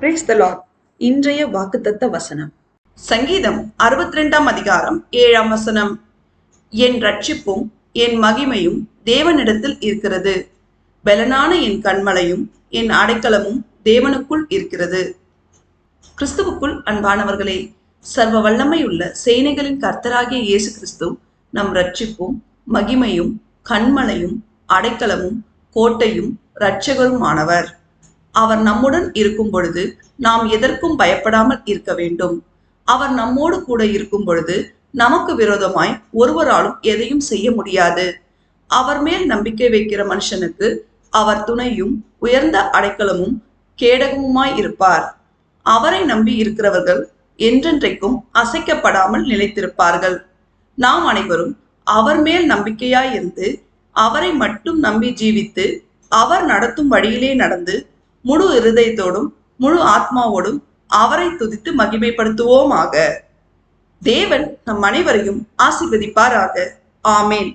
Brace த Lord இன்றைய வாக்குத்தத்த வசனம். சங்கீதம் அறுபத்தி ரெண்டாம் அதிகாரம் ஏழாம் வசனம். என் ரட்சிப்பும் என் மகிமையும் தேவனிடத்தில் இருக்கிறது. பலனான என் கண்மலையும் என் அடைக்கலமும் தேவனுக்குள் இருக்கிறது. கிறிஸ்துவுக்குள் அன்பானவர்களே சர்வ வல்லமையுள்ள சேனைகளின் கர்த்தராகிய இயேசு கிறிஸ்து நம் ரட்சிப்பும் மகிமையும் கண்மலையும் அடைக்கலமும் கோட்டையும் இரட்சகருமானவர். அவர் நம்முடன் இருக்கும் பொழுது நாம் எதற்கும் பயப்படாமல் இருக்க வேண்டும். அவர் நம்மோடு கூட இருக்கும் பொழுது நமக்கு விரோதமாய் ஒருவராலும் எதையும் செய்ய முடியாது. அவர் மேல் நம்பிக்கை வைக்கிற மனுஷனுக்கு அவர் துணையும் உயர்ந்த அடைக்கலமும் கேடகமுமாய் இருப்பார். அவரை நம்பி இருக்கிறவர்கள் என்றென்றைக்கும் அசைக்கப்படாமல் நிலைத்திருப்பார்கள். நாம் அனைவரும் அவர் மேல் நம்பிக்கையாய் இருந்து அவரை மட்டும் நம்பி ஜீவித்து அவர் நடத்தும் வழியிலே நடந்து முழு இருதயத்தோடும் முழு ஆத்மாவோடும் அவரை துதித்து மகிமைப்படுத்துவோமாக. தேவன் நம் அனைவரையும் ஆசிர்வதிப்பாராக. ஆமேன்.